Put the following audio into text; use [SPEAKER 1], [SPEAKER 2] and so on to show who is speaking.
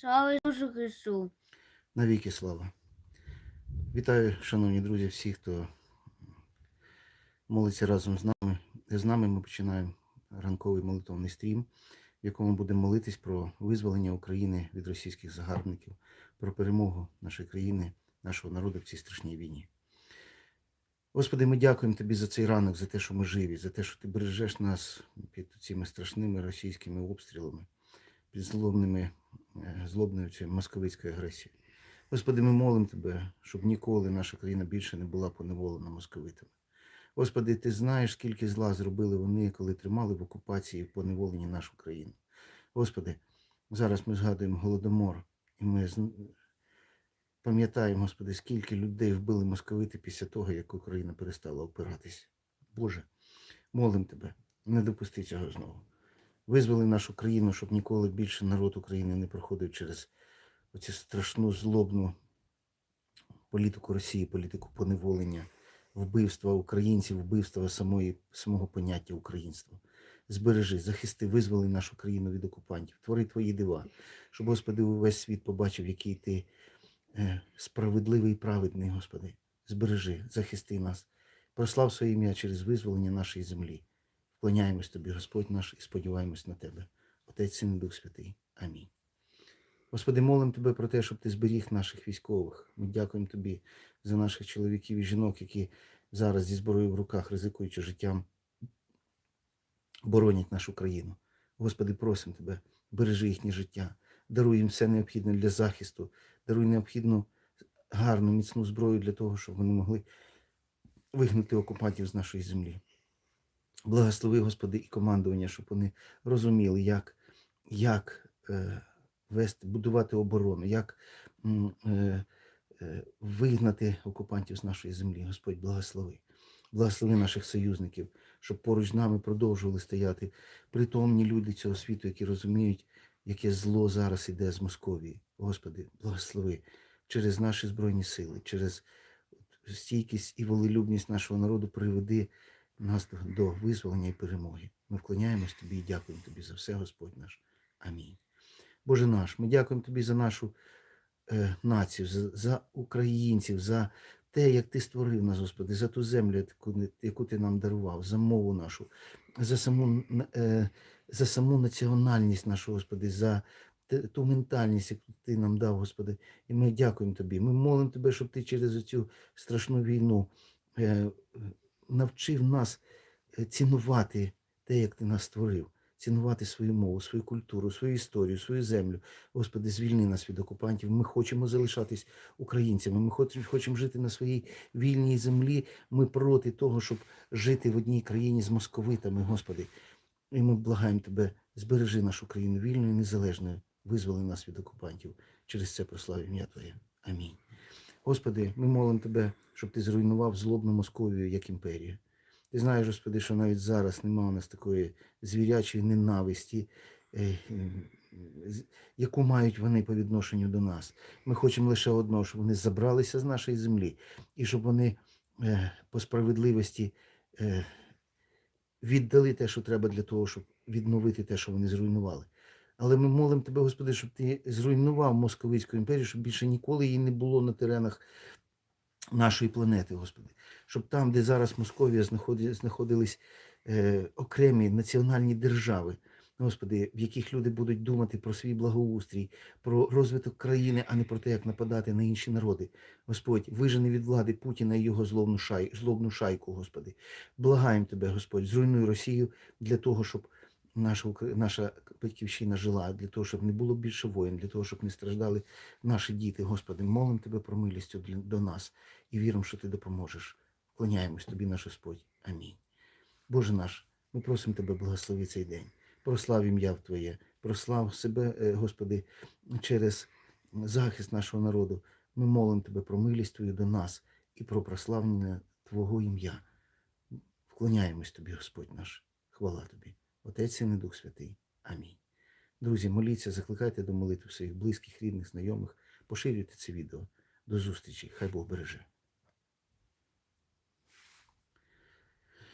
[SPEAKER 1] Слава Ісусу Христу!
[SPEAKER 2] Навіки слава. Вітаю, шановні друзі, всіх, хто молиться разом з нами. З нами ми починаємо ранковий молитовний стрім, в якому будемо молитись про визволення України від російських загарбників, про перемогу нашої країни, нашого народу в цій страшній війні. Господи, ми дякуємо Тобі за цей ранок, за те, що ми живі, за те, що Ти бережеш нас під цими страшними російськими обстрілами, під злобними, е, злобною цією московицькою агресією. Господи, ми молимо Тебе, щоб ніколи наша країна більше не була поневолена московитами. Господи, Ти знаєш, скільки зла зробили вони, коли тримали в окупації і поневоленні нашу країну. Господи, зараз ми згадуємо Голодомор, і ми пам'ятаємо, Господи, скільки людей вбили московити після того, як Україна перестала опиратись. Боже, молим Тебе, не допусти цього знову. Визволи нашу країну, щоб ніколи більше народ України не проходив через оцю страшну злобну політику Росії, політику поневолення, вбивства українців, вбивства самої, самого поняття українства. Збережи, захисти, визволи нашу країну від окупантів, твори твої дива, щоб, Господи, увесь світ побачив, який ти е, справедливий і праведний, Господи. Збережи, захисти нас, прослав своє ім'я через визволення нашої землі. Вклоняємось Тобі, Господь наш, і сподіваємось на Тебе. Отець, Син Дух Святий. Амінь. Господи, молимо Тебе про те, щоб Ти зберіг наших військових. Ми дякуємо Тобі за наших чоловіків і жінок, які зараз зі зброєю в руках, ризикуючи життям, боронять нашу країну. Господи, просимо Тебе, бережи їхнє життя, даруй їм все необхідне для захисту, даруй необхідну гарну, міцну зброю для того, щоб вони могли вигнати окупантів з нашої землі. Благослови, Господи, і командування, щоб вони розуміли, як, як е, вести, будувати оборону, як е, е, вигнати окупантів з нашої землі. Господь, благослови. Благослови наших союзників, щоб поруч з нами продовжували стояти притомні люди цього світу, які розуміють, яке зло зараз іде з Московії. Господи, благослови через наші збройні сили, через стійкість і волелюбність нашого народу приведи нас до- визволення і перемоги. Ми вклоняємось Тобі і дякуємо Тобі за все, Господь наш. Амінь. Боже наш, ми дякуємо Тобі за нашу е, націю, за, за українців, за те, як Ти створив нас, Господи, за ту землю, яку, яку Ти нам дарував, за мову нашу, за саму, е, за саму національність нашу, Господи, за ту ментальність, яку Ти нам дав, Господи. І ми дякуємо Тобі. Ми молимо Тебе, щоб Ти через цю страшну війну е, навчив нас е, цінувати те, як Ти нас створив, цінувати свою мову, свою культуру, свою історію, свою землю. Господи, звільни нас від окупантів. Ми хочемо залишатись українцями. Ми хочемо жити на своїй вільній землі. Ми проти того, щоб жити в одній країні з московитами, Господи. І ми благаємо Тебе, збережи нашу країну вільною і незалежною, визволи нас від окупантів. Через це прослав ім'я Твоє. Амінь. Господи, ми молимо Тебе, щоб Ти зруйнував злобну Московію як імперію. Ти знаєш, Господи, що навіть зараз немає у нас такої звірячої ненависті, е, е, яку мають вони по відношенню до нас. Ми хочемо лише одного, щоб вони забралися з нашої землі і щоб вони е, по справедливості віддали те, що треба для того, щоб відновити те, що вони зруйнували. Але ми молимо Тебе, Господи, щоб Ти зруйнував Московицьку імперію, щоб більше ніколи її не було на теренах нашої планети, Господи. Щоб там, де зараз Московія знаходились е, окремі національні держави, Господи, в яких люди будуть думати про свій благоустрій, про розвиток країни, а не про те, як нападати на інші народи. Господь, вижени від влади Путіна і його злобну, шай, злобну шайку, Господи. Благаємо Тебе, Господь, зруйнуй Росію для того, щоб наша, наша батьківщина жила, для того, щоб не було більше воїн, для того, щоб не страждали наші діти. Господи, молимо Тебе про милістю до нас і віримо, що Ти допоможеш. Вклоняємось Тобі, наш Господь. Амінь. Боже наш, ми просимо Тебе, благослови цей день. Прослав ім'я Твоє, прослав себе, е, Господи, через захист нашого народу. Ми молимо Тебе про милість Твою до нас і про прославлення Твого ім'я. Вклоняємось Тобі, Господь наш. Хвала Тобі. Отець і Дух Святий. Амінь. Друзі, моліться, закликайте до молитви своїх близьких, рідних, знайомих. Поширюйте це відео. До зустрічі. Хай Бог береже.